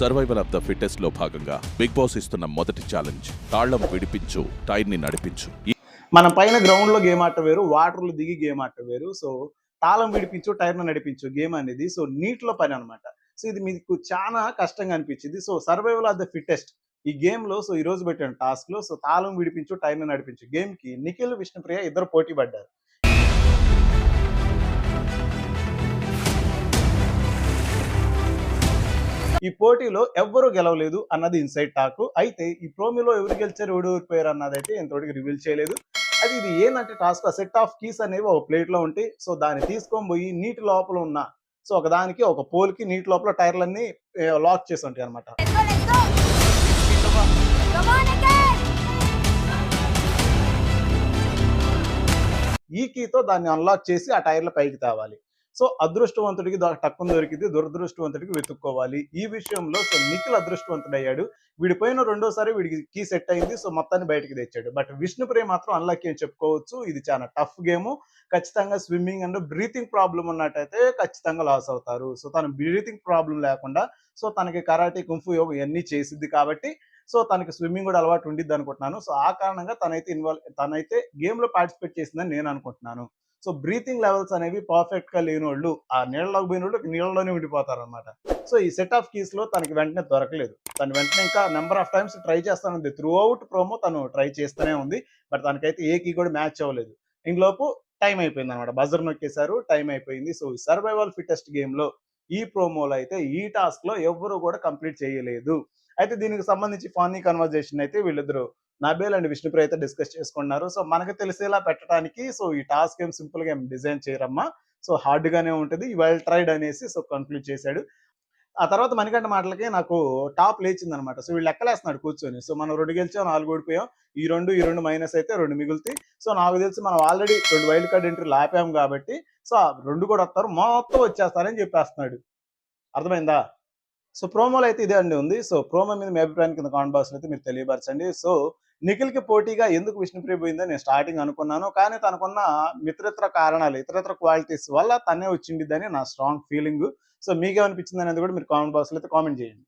Survival of the ఫిట్టెస్ట్లో భాగంగా big boss ఇస్తున్న మొదటి ఛాలెంజ్ తాళం విడిపించు టైర్ని నడిపించు మన పైన గ్రౌండ్లో గేమ్ ఆట వేరు వాటర్లో దిగి గేమ్ ఆట వేరు. సో తాళం విడిపించు టైర్ను నడిపించు గేమ్ అనేది సో నీటిలో పని అనమాట సో ఇది మీకు చాలా కష్టంగా అనిపించింది. So survival of the fittest ఈ గేమ్లో సో ఈ రోజు పెట్టాను టాస్క్లో సో తాళం విడిపించు టైర్ను నడిపించు గేమ్కి నిఖిల్ విష్ణుప్రియ ఇద్దరు పోటీ పడ్డారు. ఈ పోటీలో ఎవ్వరూ గెలవలేదు అన్నది ఇన్సైడ్ టాక్. అయితే ఈ ప్రోమిలో ఎవరు గెలిచారు ఎవరు ఓడిపోయారు అన్నది అయితే ఇంతవరకు రివీల్ చేయలేదు. అది ఇది ఏంటంటే టాస్క్ సెట్ ఆఫ్ కీస్ అనేవి ఒక ప్లేట్లో ఉంటాయి సో దాన్ని తీసుకొని పోయి నీటి లోపల ఉన్న సో ఒక దానికి ఒక పోల్కి నీటి లోపల టైర్లన్నీ లాక్ చేసి ఉంటాయి అనమాట ఈ కీతో దాన్ని అన్లాక్ చేసి ఆ టైర్ల పైకి తేవాలి. సో అదృష్టవంతుడికి ద- టక్కున దొరికింది దురదృష్టవంతుడికి వెతుక్కోవాలి. ఈ విషయంలో సో నిఖిల్ అదృష్టవంతుడయ్యాడు. వీడిపోయిన రెండోసారి వీడికి కీ సెట్ అయింది. సో మొత్తాన్ని బయటికి తెచ్చాడు. బట్ విష్ణుప్రియ మాత్రం అన్లక్కీ అని చెప్పుకోవచ్చు. ఇది చాలా టఫ్ గేమ్. ఖచ్చితంగా స్విమ్మింగ్ అండ్ బ్రీతింగ్ ప్రాబ్లం ఉన్నట్టయితే ఖచ్చితంగా లాస్ అవుతారు. సో తన బ్రీతింగ్ ప్రాబ్లం లేకుండా సో తనకి కరాటే కుంఫు యోగ ఇవన్నీ చేసిద్ది కాబట్టి సో తనకి స్విమ్మింగ్ కూడా అలవాటు ఉండిద్ది అనుకుంటున్నాను. సో ఆ కారణంగా తనైతే ఇన్వాల్వ్ తనైతే గేమ్లో పార్టిసిపేట్ చేసిందని నేను అనుకుంటున్నాను. సో బ్రీతింగ్ లెవెల్స్ అనేవి పర్ఫెక్ట్గా లేని వాళ్ళు ఆ నీళ్ళలోకి పోయిన వాళ్ళు నీళ్ళలోనే ఉండిపోతారు అనమాట సో ఈ సెట్ ఆఫ్ కీస్లో తనకి వెంటనే దొరకలేదు. తను వెంటనే ఇంకా నెంబర్ ఆఫ్ టైమ్స్ ట్రై చేస్తానుంది. త్రూ అవుట్ ప్రోమో తను ట్రై చేస్తూనే ఉంది. బట్ తనకైతే ఏ కీ కూడా మ్యాచ్ అవ్వలేదు. ఇందులోపు టైం అయిపోయింది అనమాట బజర్ నొక్కేశారు టైం అయిపోయింది. సో సర్వైవల్ ఫిటెస్ట్ గేమ్లో ఈ ప్రోమోలో అయితే ఈ టాస్క్లో ఎవ్వరు కూడా కంప్లీట్ చేయలేదు. అయితే దీనికి సంబంధించి ఫానీ కన్వర్జేషన్ అయితే వీళ్ళిద్దరు నబేల్ అండ్ విష్ణుప్రియ అయితే డిస్కస్ చేసుకున్నారు. సో మనకు తెలిసేలా పెట్టడానికి సో ఈ టాస్క్ ఏం సింపుల్గా ఏం డిజైన్ చేయరమ్మా. సో హార్డ్ గానే ఉంటుంది. వెల్ ట్రైడ్ అనేసి సో కంక్లూడ్ చేశాడు. ఆ తర్వాత మణికంఠ మాటలకి నాకు టాప్ లేచింది అనమాట సో వీళ్ళు లెక్కలేస్తున్నాడు కూర్చొని. సో మనం రెండు గెలిచాం నాలుగు ఓడిపోయాం. ఈ రెండు ఈ రెండు మైనస్ అయితే రెండు మిగులుతాయి. సో నాకు తెలిసి మనం ఆల్రెడీ రెండు వైల్డ్ కార్డ్ ఎంట్రీలు లాపాం కాబట్టి సో రెండు కూడా వస్తారు. మొత్తం వచ్చేస్తారని చెప్పేస్తున్నాడు. అర్థమైందా? సో ప్రోమోలో అయితే ఇదే అండి ఉంది. సో ప్రోమో మీద మీ అభిప్రాయం కింద కామెంట్ బాక్స్ అయితే మీరు తెలియపరచండి. సో నిఖిల్కి పోటీగా ఎందుకు విష్ణుప్రియ నేను స్టార్టింగ్ అనుకున్నాను. కానీ తనకున్న మిత్రత్ర కారణాలు ఇతరత్ర క్వాలిటీస్ వల్ల తనే వచ్చిండిద్దని నా స్ట్రాంగ్ ఫీలింగ్. సో మీకేమనిపించింది అనేది కూడా మీరు కామెంట్ బాక్స్లో అయితే కామెంట్ చేయండి.